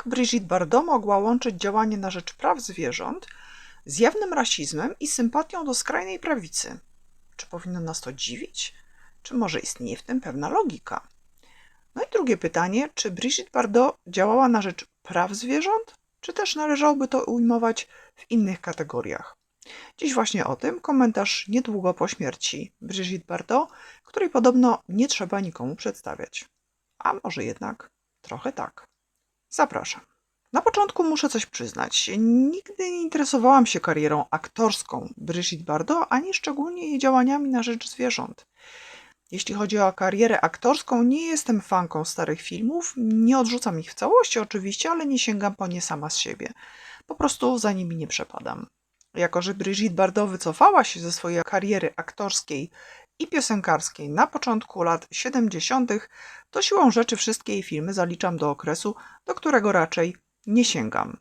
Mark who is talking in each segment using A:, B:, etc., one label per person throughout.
A: Jak Brigitte Bardot mogła łączyć działanie na rzecz praw zwierząt z jawnym rasizmem i sympatią do skrajnej prawicy? Czy powinno nas to dziwić? Czy może istnieje w tym pewna logika? No i drugie pytanie, czy Brigitte Bardot działała na rzecz praw zwierząt, czy też należałoby to ujmować w innych kategoriach? Dziś właśnie o tym komentarz niedługo po śmierci Brigitte Bardot, której podobno nie trzeba nikomu przedstawiać. A może jednak trochę tak. Zapraszam. Na początku muszę coś przyznać. Nigdy nie interesowałam się karierą aktorską Brigitte Bardot, ani szczególnie jej działaniami na rzecz zwierząt. Jeśli chodzi o karierę aktorską, nie jestem fanką starych filmów, nie odrzucam ich w całości oczywiście, ale nie sięgam po nie sama z siebie. Po prostu za nimi nie przepadam. Jako, że Brigitte Bardot wycofała się ze swojej kariery aktorskiej i piosenkarskiej na początku lat 70., to siłą rzeczy wszystkie jej filmy zaliczam do okresu, do którego raczej nie sięgam.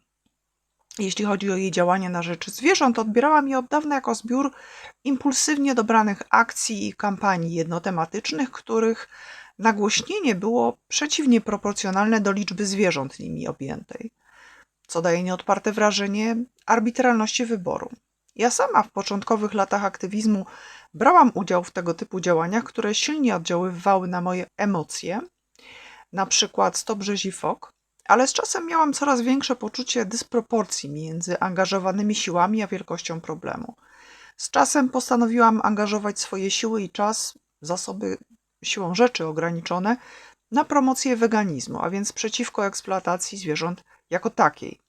A: Jeśli chodzi o jej działanie na rzecz zwierząt, odbierałam je od dawna jako zbiór impulsywnie dobranych akcji i kampanii jednotematycznych, których nagłośnienie było przeciwnie proporcjonalne do liczby zwierząt nimi objętej, co daje nieodparte wrażenie arbitralności wyboru. Ja sama w początkowych latach aktywizmu brałam udział w tego typu działaniach, które silnie oddziaływały na moje emocje, na przykład Stop Rzezi Fok, ale z czasem miałam coraz większe poczucie dysproporcji między angażowanymi siłami a wielkością problemu. Z czasem postanowiłam angażować swoje siły i czas, zasoby siłą rzeczy ograniczone, na promocję weganizmu, a więc przeciwko eksploatacji zwierząt jako takiej.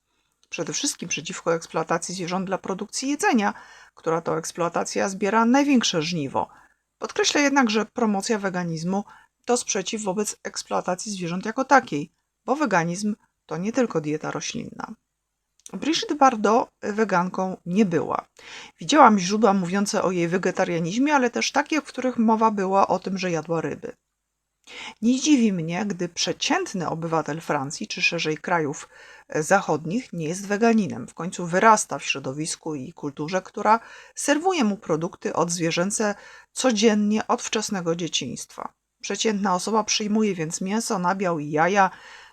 A: Przede wszystkim przeciwko eksploatacji zwierząt dla produkcji jedzenia, która to eksploatacja zbiera największe żniwo. Podkreślę jednak, że promocja weganizmu to sprzeciw wobec eksploatacji zwierząt jako takiej, bo weganizm to nie tylko dieta roślinna. Brigitte Bardot weganką nie była. Widziałam źródła mówiące o jej wegetarianizmie, ale też takie, w których mowa była o tym, że jadła ryby. Nie dziwi mnie, gdy przeciętny obywatel Francji, czy szerzej krajów zachodnich, nie jest weganinem. W końcu wyrasta w środowisku i kulturze, która serwuje mu produkty odzwierzęce codziennie od wczesnego dzieciństwa. Przeciętna osoba przyjmuje więc mięso, nabiał i jaja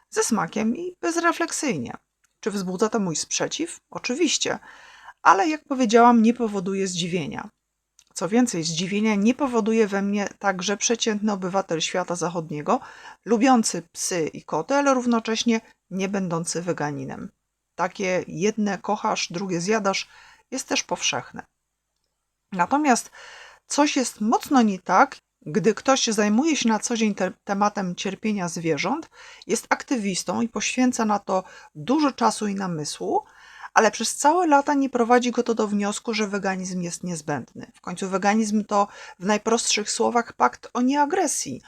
A: ze smakiem i bezrefleksyjnie. Czy wzbudza to mój sprzeciw? Oczywiście, ale jak powiedziałam, nie powoduje zdziwienia. Co więcej, zdziwienia nie powoduje we mnie także przeciętny obywatel świata zachodniego, lubiący psy i koty, ale równocześnie nie będący weganinem. Takie jedne kochasz, drugie zjadasz jest też powszechne. Natomiast coś jest mocno nie tak, gdy ktoś zajmuje się na co dzień te tematem cierpienia zwierząt, jest aktywistą i poświęca na to dużo czasu i namysłu, ale przez całe lata nie prowadzi go to do wniosku, że weganizm jest niezbędny. W końcu weganizm to w najprostszych słowach pakt o nieagresji,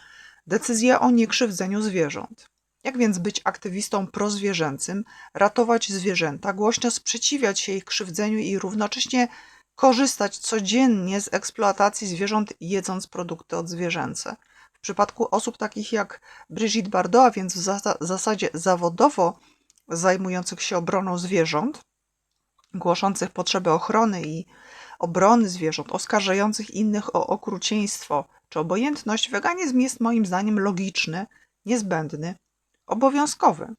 A: decyzja o niekrzywdzeniu zwierząt. Jak więc być aktywistą prozwierzęcym, ratować zwierzęta, głośno sprzeciwiać się ich krzywdzeniu i równocześnie korzystać codziennie z eksploatacji zwierząt, jedząc produkty odzwierzęce? W przypadku osób takich jak Brigitte Bardot, a więc w zasadzie zawodowo zajmujących się obroną zwierząt, głoszących potrzebę ochrony i obrony zwierząt, oskarżających innych o okrucieństwo czy obojętność, weganizm jest moim zdaniem logiczny, niezbędny, obowiązkowy.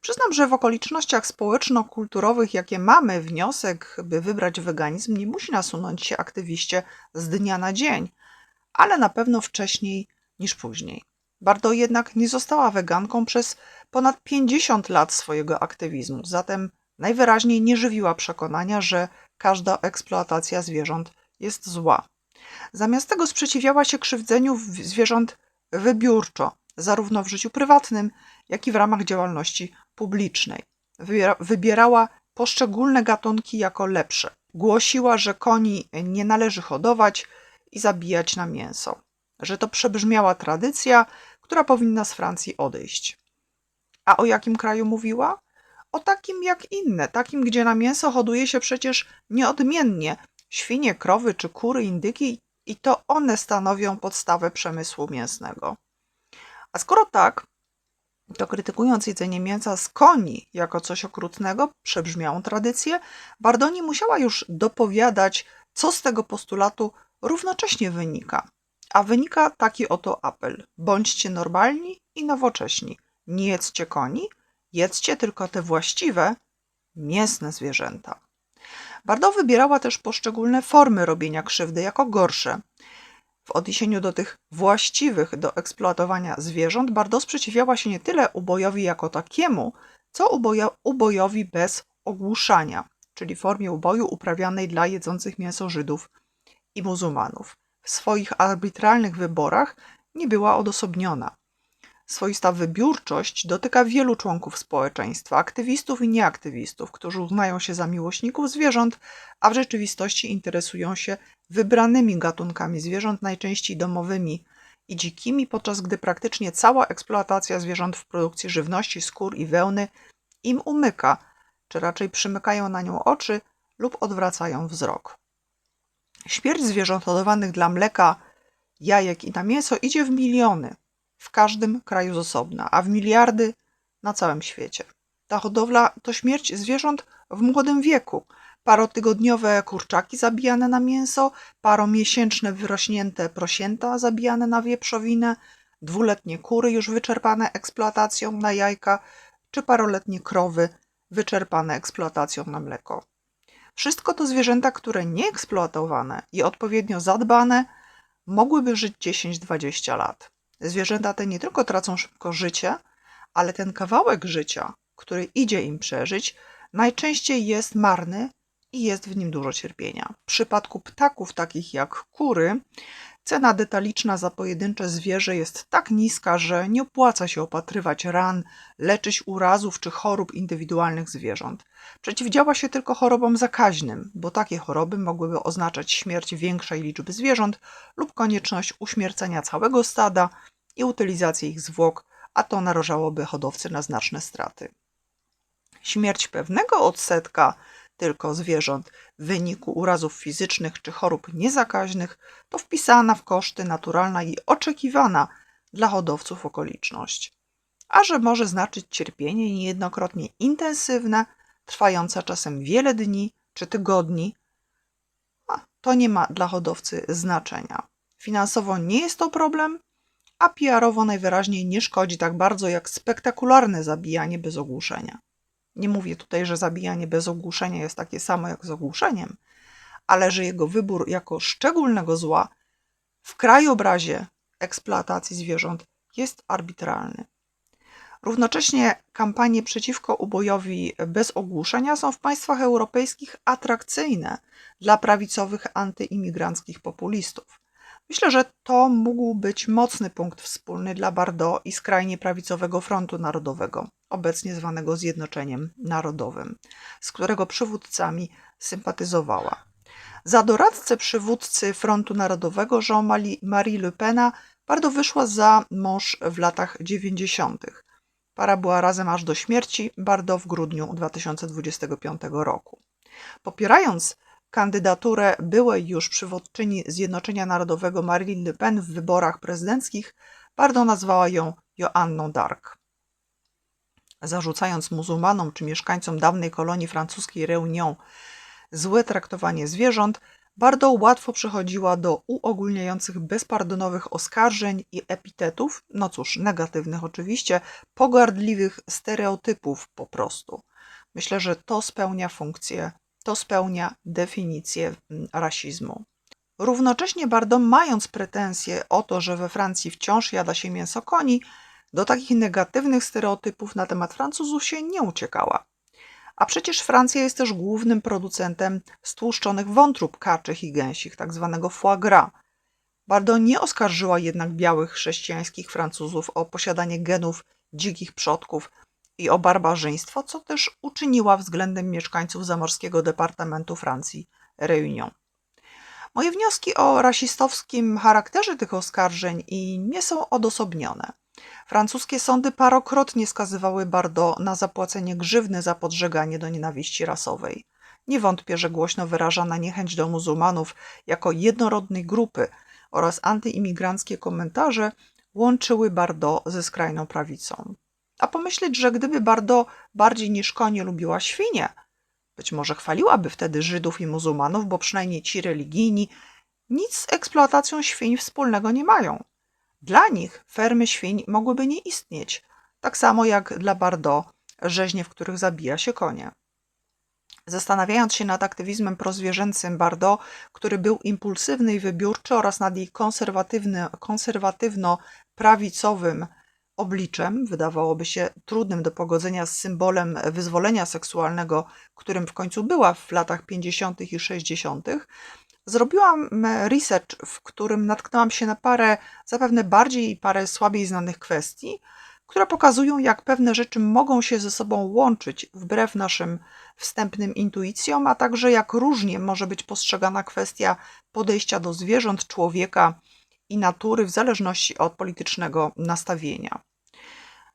A: Przyznam, że w okolicznościach społeczno-kulturowych, jakie mamy, wniosek, by wybrać weganizm, nie musi nasunąć się aktywiście z dnia na dzień, ale na pewno wcześniej niż później. Bardo jednak nie została weganką przez ponad 50 lat swojego aktywizmu, zatem najwyraźniej nie żywiła przekonania, że każda eksploatacja zwierząt jest zła. Zamiast tego sprzeciwiała się krzywdzeniu zwierząt wybiórczo, zarówno w życiu prywatnym, jak i w ramach działalności publicznej. Wybierała poszczególne gatunki jako lepsze. Głosiła, że koni nie należy hodować i zabijać na mięso, że to przebrzmiała tradycja, która powinna z Francji odejść. A o jakim kraju mówiła? O takim jak inne, takim, gdzie na mięso hoduje się przecież nieodmiennie świnie, krowy czy kury, indyki, i to one stanowią podstawę przemysłu mięsnego. A skoro tak, to krytykując jedzenie mięsa z koni jako coś okrutnego, przebrzmiałą tradycję, Bardoni musiała już dopowiadać, co z tego postulatu równocześnie wynika. A wynika taki oto apel: bądźcie normalni i nowocześni. Nie jedzcie koni, Jedzcie tylko te właściwe, mięsne zwierzęta. Bardot wybierała też poszczególne formy robienia krzywdy jako gorsze. W odniesieniu do tych właściwych do eksploatowania zwierząt, Bardot sprzeciwiała się nie tyle ubojowi jako takiemu, co ubojo, ubojowi bez ogłuszania, czyli formie uboju uprawianej dla jedzących mięso Żydów i muzułmanów. W swoich arbitralnych wyborach nie była odosobniona. Swoista wybiórczość dotyka wielu członków społeczeństwa, aktywistów i nieaktywistów, którzy uznają się za miłośników zwierząt, a w rzeczywistości interesują się wybranymi gatunkami zwierząt, najczęściej domowymi i dzikimi, podczas gdy praktycznie cała eksploatacja zwierząt w produkcji żywności, skór i wełny im umyka, czy raczej przymykają na nią oczy lub odwracają wzrok. Śmierć zwierząt hodowanych dla mleka, jajek i na mięso idzie w miliony w każdym kraju z osobna, a w miliardy na całym świecie. Ta hodowla to śmierć zwierząt w młodym wieku. Parotygodniowe kurczaki zabijane na mięso, paromiesięczne wyrośnięte prosięta zabijane na wieprzowinę, dwuletnie kury już wyczerpane eksploatacją na jajka, czy paroletnie krowy wyczerpane eksploatacją na mleko. Wszystko to zwierzęta, które nie eksploatowane i odpowiednio zadbane, mogłyby żyć 10-20 lat. Zwierzęta te nie tylko tracą szybko życie, ale ten kawałek życia, który idzie im przeżyć, najczęściej jest marny i jest w nim dużo cierpienia. W przypadku ptaków takich jak kury, cena detaliczna za pojedyncze zwierzę jest tak niska, że nie opłaca się opatrywać ran, leczyć urazów czy chorób indywidualnych zwierząt. Przeciwdziała się tylko chorobom zakaźnym, bo takie choroby mogłyby oznaczać śmierć większej liczby zwierząt lub konieczność uśmiercenia całego stada i utylizację ich zwłok, a to narażałoby hodowcy na znaczne straty. Śmierć pewnego odsetka tylko zwierząt w wyniku urazów fizycznych czy chorób niezakaźnych to wpisana w koszty naturalna i oczekiwana dla hodowców okoliczność. A że może znaczyć cierpienie niejednokrotnie intensywne, trwające czasem wiele dni czy tygodni, to nie ma dla hodowcy znaczenia. Finansowo nie jest to problem, a PR-owo najwyraźniej nie szkodzi tak bardzo jak spektakularne zabijanie bez ogłuszenia. Nie mówię tutaj, że zabijanie bez ogłuszenia jest takie samo jak z ogłuszeniem, ale że jego wybór jako szczególnego zła w krajobrazie eksploatacji zwierząt jest arbitralny. Równocześnie kampanie przeciwko ubojowi bez ogłuszenia są w państwach europejskich atrakcyjne dla prawicowych antyimigranckich populistów. Myślę, że to mógł być mocny punkt wspólny dla Bardot i skrajnie prawicowego Frontu Narodowego, obecnie zwanego Zjednoczeniem Narodowym, z którego przywódcami sympatyzowała. Za doradcę przywódcy Frontu Narodowego Jean-Marie Le Pena Bardot wyszła za mąż w latach 90. Para była razem aż do śmierci Bardot w grudniu 2025 roku. Popierając kandydaturę byłej już przywódczyni Zjednoczenia Narodowego Marine Le Pen w wyborach prezydenckich, Bardot nazwała ją Joanną d'Arc. Zarzucając muzułmanom czy mieszkańcom dawnej kolonii francuskiej Réunion złe traktowanie zwierząt, Bardot łatwo przechodziła do uogólniających bezpardonowych oskarżeń i epitetów, no cóż, negatywnych oczywiście, pogardliwych stereotypów po prostu. Myślę, że to spełnia funkcję to spełnia definicję mm, rasizmu. Równocześnie Bardot, mając pretensje o to, że we Francji wciąż jada się mięso koni, do takich negatywnych stereotypów na temat Francuzów się nie uciekała. A przecież Francja jest też głównym producentem stłuszczonych wątrób kaczych i gęsich. Tak foie gras. Bardot nie oskarżyła jednak białych chrześcijańskich Francuzów o posiadanie genów dzikich przodków, i o barbarzyństwo, co też uczyniła względem mieszkańców zamorskiego departamentu Francji Réunion. Moje wnioski o rasistowskim charakterze tych oskarżeń i nie są odosobnione. Francuskie sądy parokrotnie skazywały Bardot na zapłacenie grzywny za podżeganie do nienawiści rasowej. Nie wątpię, że głośno wyrażana niechęć do muzułmanów jako jednorodnej grupy oraz antyimigranckie komentarze łączyły Bardot ze skrajną prawicą. A pomyśleć, że gdyby Bardot bardziej niż konie lubiła świnie, być może chwaliłaby wtedy Żydów i muzułmanów, bo przynajmniej ci religijni nic z eksploatacją świń wspólnego nie mają. Dla nich fermy świń mogłyby nie istnieć, tak samo jak dla Bardot rzeźnie, w których zabija się konie. Zastanawiając się nad aktywizmem prozwierzęcym Bardot, który był impulsywny i wybiórczy, oraz nad jej konserwatywno-prawicowym obliczem, wydawałoby się trudnym do pogodzenia z symbolem wyzwolenia seksualnego, którym w końcu była w latach 50. i 60., zrobiłam research, w którym natknęłam się na parę zapewne bardziej i parę słabiej znanych kwestii, które pokazują, jak pewne rzeczy mogą się ze sobą łączyć wbrew naszym wstępnym intuicjom, a także jak różnie może być postrzegana kwestia podejścia do zwierząt, człowieka i natury w zależności od politycznego nastawienia.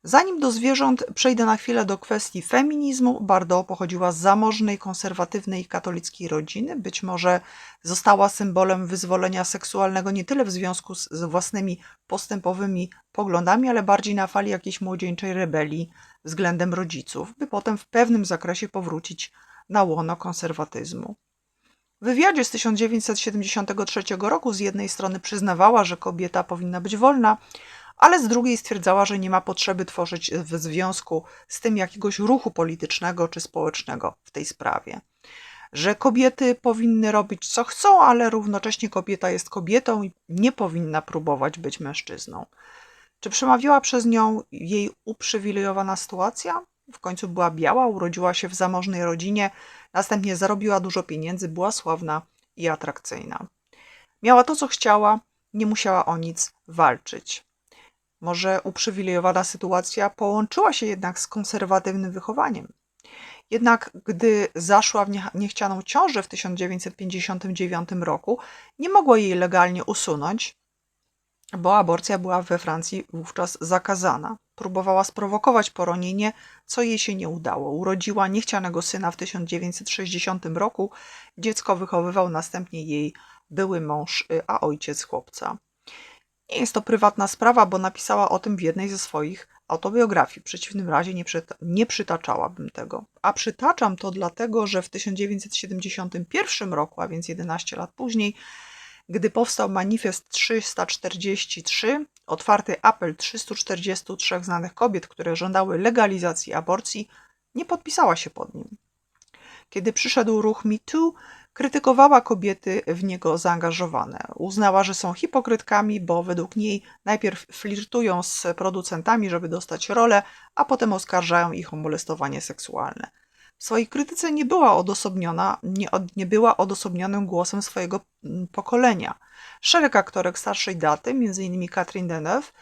A: Zanim do zwierząt przejdę na chwilę do kwestii feminizmu, Bardot pochodziła z zamożnej, konserwatywnej katolickiej rodziny. Być może została symbolem wyzwolenia seksualnego nie tyle w związku z, własnymi postępowymi poglądami, ale bardziej na fali jakiejś młodzieńczej rebelii względem rodziców, by potem w pewnym zakresie powrócić na łono konserwatyzmu. W wywiadzie z 1973 roku z jednej strony przyznawała, że kobieta powinna być wolna, ale z drugiej stwierdzała, że nie ma potrzeby tworzyć w związku z tym jakiegoś ruchu politycznego czy społecznego w tej sprawie. Że kobiety powinny robić co chcą, ale równocześnie kobieta jest kobietą i nie powinna próbować być mężczyzną. Czy przemawiała przez nią jej uprzywilejowana sytuacja? W końcu była biała, urodziła się w zamożnej rodzinie, następnie zarobiła dużo pieniędzy, była sławna i atrakcyjna. Miała to, co chciała, nie musiała o nic walczyć. Może uprzywilejowana sytuacja połączyła się jednak z konserwatywnym wychowaniem. Jednak gdy zaszła w niechcianą ciążę w 1959 roku, nie mogła jej legalnie usunąć, bo aborcja była we Francji wówczas zakazana. Próbowała sprowokować poronienie, co jej się nie udało. Urodziła niechcianego syna w 1960 roku. Dziecko wychowywał następnie jej były mąż, a ojciec chłopca. Nie jest to prywatna sprawa, bo napisała o tym w jednej ze swoich autobiografii. W przeciwnym razie nie, przyta nie przytaczałabym tego. A przytaczam to dlatego, że w 1971 roku, a więc 11 lat później, gdy powstał manifest 343, otwarty apel 343 znanych kobiet, które żądały legalizacji aborcji, nie podpisała się pod nim. Kiedy przyszedł ruch MeToo, krytykowała kobiety w niego zaangażowane. Uznała, że są hipokrytkami, bo według niej najpierw flirtują z producentami, żeby dostać rolę, a potem oskarżają ich o molestowanie seksualne. W swojej krytyce nie była odosobniona, nie, od, nie była odosobnionym głosem swojego mm, pokolenia. Szereg aktorek starszej daty, m.in. Catherine Deneuve,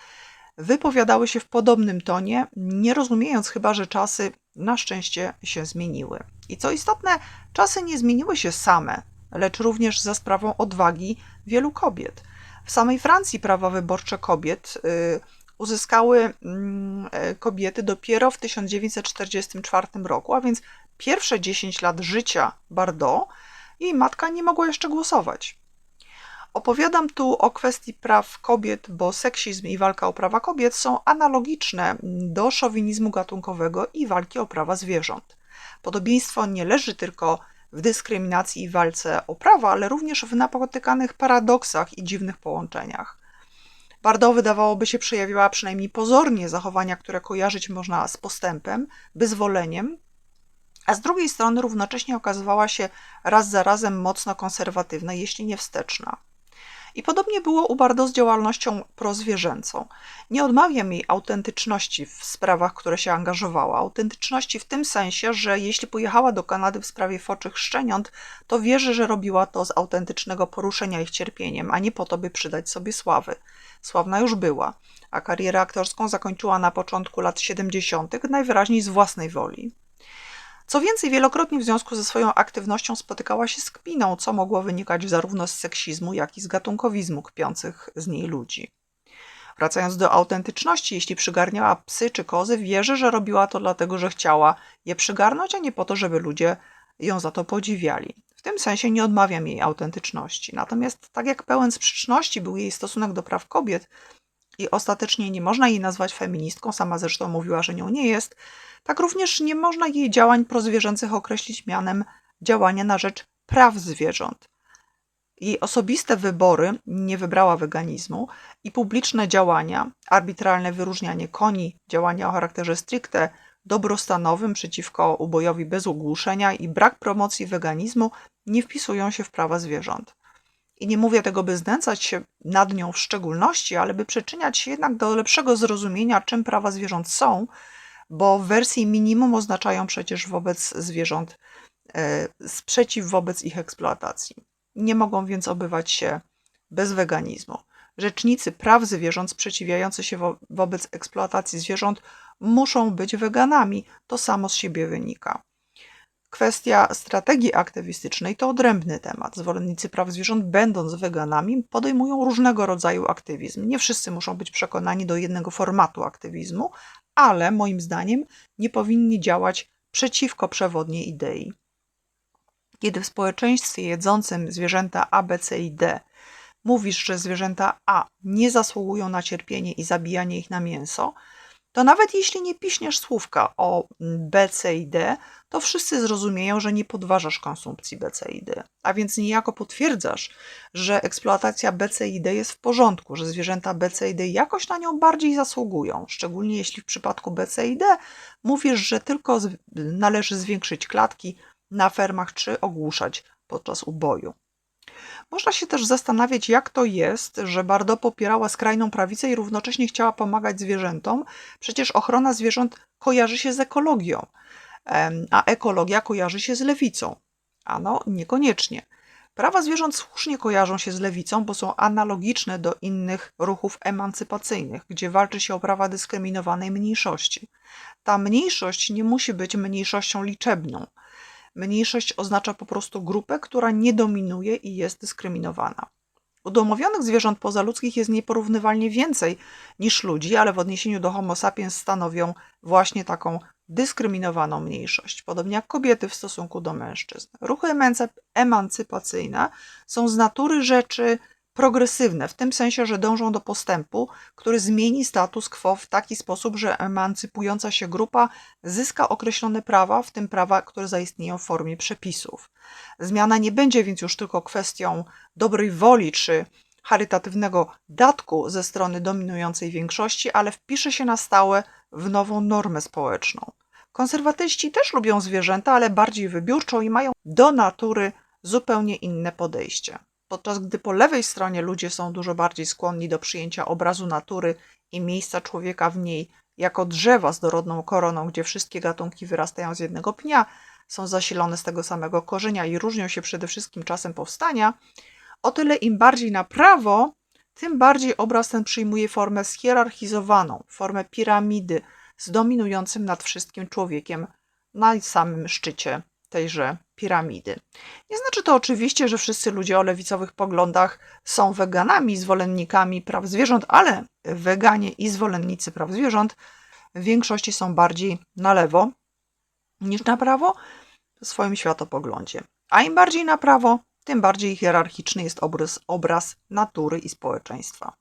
A: wypowiadały się w podobnym tonie, nie rozumiejąc chyba, że czasy na szczęście się zmieniły. I co istotne, czasy nie zmieniły się same, lecz również za sprawą odwagi wielu kobiet. W samej Francji prawa wyborcze kobiet y, uzyskały mm, e, kobiety dopiero w 1944 roku, a więc pierwsze 10 lat życia Bardot jej matka nie mogła jeszcze głosować. Opowiadam tu o kwestii praw kobiet, bo seksizm i walka o prawa kobiet są analogiczne do szowinizmu gatunkowego i walki o prawa zwierząt. Podobieństwo nie leży tylko w dyskryminacji i walce o prawa, ale również w napotykanych paradoksach i dziwnych połączeniach. Bardo wydawałoby się przejawiała przynajmniej pozornie zachowania, które kojarzyć można z postępem, wyzwoleniem, a z drugiej strony równocześnie okazywała się raz za razem mocno konserwatywna, jeśli nie wsteczna. I podobnie było u Bardo z działalnością prozwierzęcą. Nie odmawiam jej autentyczności w sprawach, które się angażowała. Autentyczności w tym sensie, że jeśli pojechała do Kanady w sprawie foczych szczeniąt, to wierzę, że robiła to z autentycznego poruszenia ich cierpieniem, a nie po to, by przydać sobie sławy. Sławna już była, a karierę aktorską zakończyła na początku lat 70., najwyraźniej z własnej woli. Co więcej, wielokrotnie w związku ze swoją aktywnością spotykała się z kpiną, co mogło wynikać zarówno z seksizmu, jak i z gatunkowizmu kpiących z niej ludzi. Wracając do autentyczności, jeśli przygarniała psy czy kozy, wierzę, że robiła to dlatego, że chciała je przygarnąć, a nie po to, żeby ludzie ją za to podziwiali. W tym sensie nie odmawiam jej autentyczności. Natomiast tak jak pełen sprzeczności był jej stosunek do praw kobiet i ostatecznie nie można jej nazwać feministką, sama zresztą mówiła, że nią nie jest, tak również nie można jej działań prozwierzęcych określić mianem działania na rzecz praw zwierząt. Jej osobiste wybory nie wybrała weganizmu i publiczne działania, arbitralne wyróżnianie koni, działania o charakterze stricte dobrostanowym przeciwko ubojowi bez ogłuszenia i brak promocji weganizmu nie wpisują się w prawa zwierząt. I nie mówię tego, by znęcać się nad nią w szczególności, ale by przyczyniać się jednak do lepszego zrozumienia, czym prawa zwierząt są, bo w wersji minimum oznaczają przecież wobec zwierząt e, sprzeciw wobec ich eksploatacji. Nie mogą więc obywać się bez weganizmu. Rzecznicy praw zwierząt sprzeciwiający się wo wobec eksploatacji zwierząt muszą być weganami. To samo z siebie wynika. Kwestia strategii aktywistycznej to odrębny temat. Zwolennicy praw zwierząt, będąc weganami, podejmują różnego rodzaju aktywizm. Nie wszyscy muszą być przekonani do jednego formatu aktywizmu, ale moim zdaniem nie powinni działać przeciwko przewodniej idei. Kiedy w społeczeństwie jedzącym zwierzęta A, B, C i D mówisz, że zwierzęta A nie zasługują na cierpienie i zabijanie ich na mięso, to nawet jeśli nie piśniesz słówka o B, C i D, to wszyscy zrozumieją, że nie podważasz konsumpcji B, C i D. A więc niejako potwierdzasz, że eksploatacja B, C i D jest w porządku, że zwierzęta B, C i D jakoś na nią bardziej zasługują. Szczególnie jeśli w przypadku B, C i D mówisz, że tylko należy zwiększyć klatki na fermach czy ogłuszać podczas uboju. Można się też zastanawiać, jak to jest, że Bardo popierała skrajną prawicę i równocześnie chciała pomagać zwierzętom. Przecież ochrona zwierząt kojarzy się z ekologią, a ekologia kojarzy się z lewicą. Ano, niekoniecznie. Prawa zwierząt słusznie kojarzą się z lewicą, bo są analogiczne do innych ruchów emancypacyjnych, gdzie walczy się o prawa dyskryminowanej mniejszości. Ta mniejszość nie musi być mniejszością liczebną. Mniejszość oznacza po prostu grupę, która nie dominuje i jest dyskryminowana. Udomowionych zwierząt pozaludzkich jest nieporównywalnie więcej niż ludzi, ale w odniesieniu do Homo sapiens stanowią właśnie taką dyskryminowaną mniejszość, podobnie jak kobiety w stosunku do mężczyzn. Ruchy emancypacyjne są z natury rzeczy progresywne, w tym sensie, że dążą do postępu, który zmieni status quo w taki sposób, że emancypująca się grupa zyska określone prawa, w tym prawa, które zaistnieją w formie przepisów. Zmiana nie będzie więc już tylko kwestią dobrej woli czy charytatywnego datku ze strony dominującej większości, ale wpisze się na stałe w nową normę społeczną. Konserwatyści też lubią zwierzęta, ale bardziej wybiórczo i mają do natury zupełnie inne podejście podczas gdy po lewej stronie ludzie są dużo bardziej skłonni do przyjęcia obrazu natury i miejsca człowieka w niej jako drzewa z dorodną koroną, gdzie wszystkie gatunki wyrastają z jednego pnia, są zasilone z tego samego korzenia i różnią się przede wszystkim czasem powstania, o tyle im bardziej na prawo, tym bardziej obraz ten przyjmuje formę schierarchizowaną, formę piramidy z dominującym nad wszystkim człowiekiem na samym szczycie tejże piramidy. Nie znaczy to oczywiście, że wszyscy ludzie o lewicowych poglądach są weganami, zwolennikami praw zwierząt, ale weganie i zwolennicy praw zwierząt w większości są bardziej na lewo niż na prawo w swoim światopoglądzie. A im bardziej na prawo, tym bardziej hierarchiczny jest obraz, obraz natury i społeczeństwa.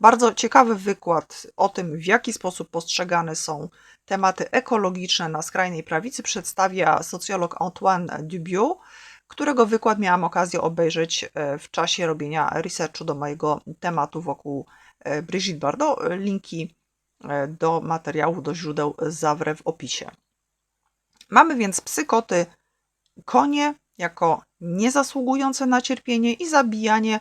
A: Bardzo ciekawy wykład o tym, w jaki sposób postrzegane są tematy ekologiczne na skrajnej prawicy, przedstawia socjolog Antoine Dubiot, którego wykład miałam okazję obejrzeć e, w czasie robienia researchu do mojego tematu wokół e, Brigitte Bardot. Linki e, do materiałów, do źródeł zawrę w opisie. Mamy więc psykoty, konie jako niezasługujące na cierpienie i zabijanie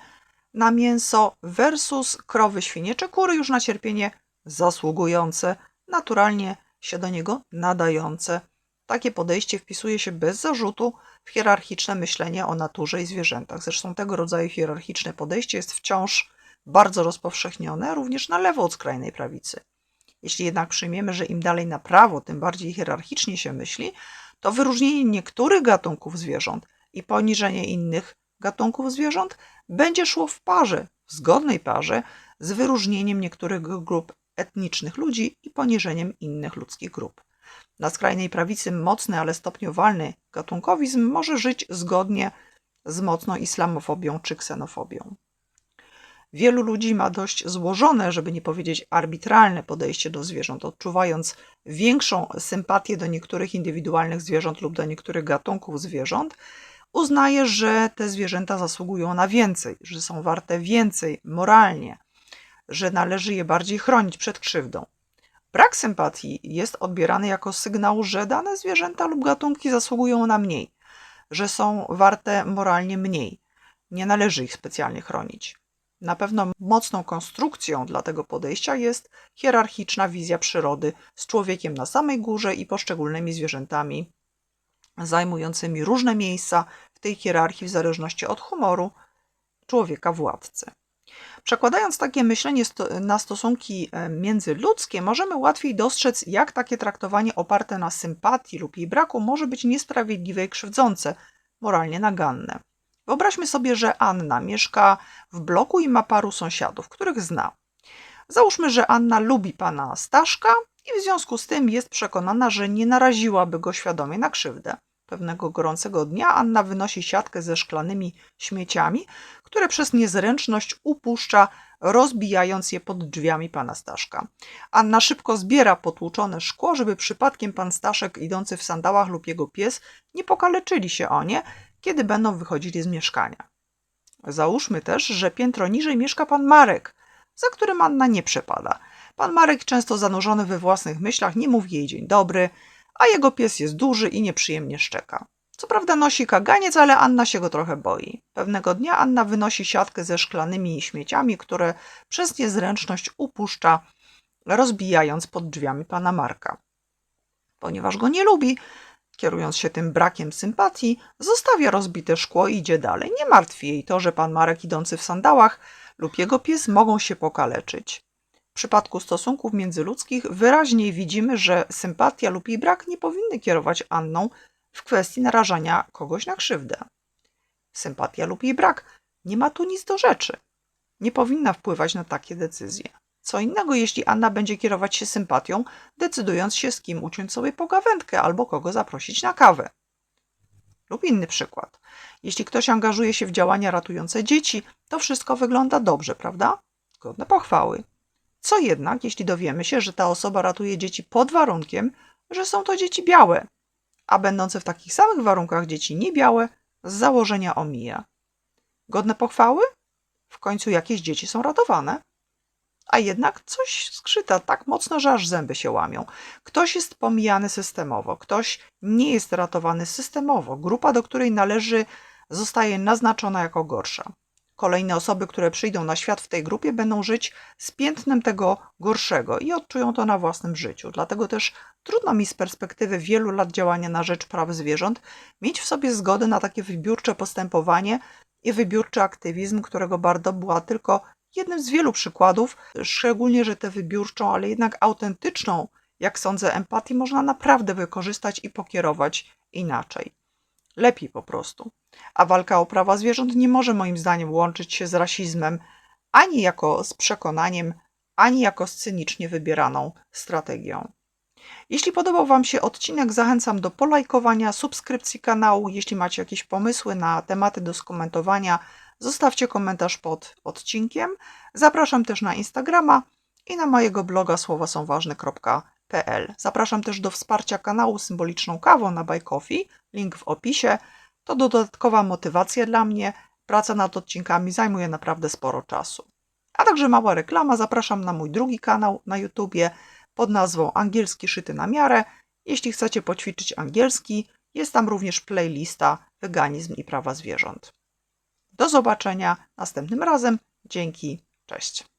A: na mięso versus krowy, świnie czy kury już na cierpienie zasługujące, naturalnie się do niego nadające. Takie podejście wpisuje się bez zarzutu w hierarchiczne myślenie o naturze i zwierzętach. Zresztą tego rodzaju hierarchiczne podejście jest wciąż bardzo rozpowszechnione, również na lewo od skrajnej prawicy. Jeśli jednak przyjmiemy, że im dalej na prawo, tym bardziej hierarchicznie się myśli, to wyróżnienie niektórych gatunków zwierząt i poniżenie innych gatunków zwierząt będzie szło w parze, w zgodnej parze z wyróżnieniem niektórych grup etnicznych ludzi i poniżeniem innych ludzkich grup. Na skrajnej prawicy mocny, ale stopniowalny gatunkowizm może żyć zgodnie z mocno islamofobią czy ksenofobią. Wielu ludzi ma dość złożone, żeby nie powiedzieć arbitralne podejście do zwierząt, odczuwając większą sympatię do niektórych indywidualnych zwierząt lub do niektórych gatunków zwierząt, uznaje, że te zwierzęta zasługują na więcej, że są warte więcej moralnie, że należy je bardziej chronić przed krzywdą. Brak sympatii jest odbierany jako sygnał, że dane zwierzęta lub gatunki zasługują na mniej, że są warte moralnie mniej. Nie należy ich specjalnie chronić. Na pewno mocną konstrukcją dla tego podejścia jest hierarchiczna wizja przyrody z człowiekiem na samej górze i poszczególnymi zwierzętami zajmującymi różne miejsca w tej hierarchii w zależności od humoru człowieka władcy. Przekładając takie myślenie na stosunki e, międzyludzkie, możemy łatwiej dostrzec, jak takie traktowanie oparte na sympatii lub jej braku może być niesprawiedliwe i krzywdzące, moralnie naganne. Wyobraźmy sobie, że Anna mieszka w bloku i ma paru sąsiadów, których zna. Załóżmy, że Anna lubi pana Staszka i w związku z tym jest przekonana, że nie naraziłaby go świadomie na krzywdę. Pewnego gorącego dnia Anna wynosi siatkę ze szklanymi śmieciami, które przez niezręczność upuszcza, rozbijając je pod drzwiami pana Staszka. Anna szybko zbiera potłuczone szkło, żeby przypadkiem pan Staszek idący w sandałach lub jego pies nie pokaleczyli się o nie, kiedy będą wychodzili z mieszkania. Załóżmy też, że piętro niżej mieszka pan Marek, za którym Anna nie przepada. Pan Marek, często zanurzony we własnych myślach, nie mówi jej dzień dobry, a jego pies jest duży i nieprzyjemnie szczeka. Co prawda nosi kaganiec, ale Anna się go trochę boi. Pewnego dnia Anna wynosi siatkę ze szklanymi śmieciami, które przez niezręczność upuszcza, rozbijając pod drzwiami pana Marka. Ponieważ go nie lubi, kierując się tym brakiem sympatii, zostawia rozbite szkło i idzie dalej. Nie martwi jej to, że pan Marek idący w sandałach lub jego pies mogą się pokaleczyć. W przypadku stosunków międzyludzkich wyraźniej widzimy, że sympatia lub jej brak nie powinny kierować Anną w kwestii narażania kogoś na krzywdę. Sympatia lub jej brak nie ma tu nic do rzeczy. Nie powinna wpływać na takie decyzje. Co innego, jeśli Anna będzie kierować się sympatią, decydując się z kim uciąć sobie pogawędkę albo kogo zaprosić na kawę. Lub inny przykład. Jeśli ktoś angażuje się w działania ratujące dzieci, to wszystko wygląda dobrze, prawda? Godne pochwały. Co jednak, jeśli dowiemy się, że ta osoba ratuje dzieci pod warunkiem, że są to dzieci białe, a będące w takich samych warunkach dzieci niebiałe z założenia omija. Godne pochwały? W końcu jakieś dzieci są ratowane. A jednak coś skrzyta tak mocno, że aż zęby się łamią. Ktoś jest pomijany systemowo, ktoś nie jest ratowany systemowo. Grupa, do której należy, zostaje naznaczona jako gorsza. Kolejne osoby, które przyjdą na świat w tej grupie, będą żyć z piętnem tego gorszego i odczują to na własnym życiu. Dlatego też trudno mi z perspektywy wielu lat działania na rzecz praw zwierząt mieć w sobie zgodę na takie wybiórcze postępowanie i wybiórczy aktywizm, którego Bardo była tylko jednym z wielu przykładów, szczególnie, że tę wybiórczą, ale jednak autentyczną, jak sądzę, empatię można naprawdę wykorzystać i pokierować inaczej. Lepiej po prostu. A walka o prawa zwierząt nie może moim zdaniem łączyć się z rasizmem, ani jako z przekonaniem, ani jako z cynicznie wybieraną strategią. Jeśli podobał Wam się odcinek, zachęcam do polajkowania, subskrypcji kanału. Jeśli macie jakieś pomysły na tematy do skomentowania, zostawcie komentarz pod odcinkiem. Zapraszam też na Instagrama i na mojego bloga słowasąważne.pl. Zapraszam też do wsparcia kanału symboliczną kawą na Coffee, link w opisie. To dodatkowa motywacja dla mnie. Praca nad odcinkami zajmuje naprawdę sporo czasu. A także mała reklama, zapraszam na mój drugi kanał na YouTubie pod nazwą Angielski szyty na miarę. Jeśli chcecie poćwiczyć angielski, jest tam również playlista Weganizm i prawa zwierząt. Do zobaczenia następnym razem. Dzięki. Cześć.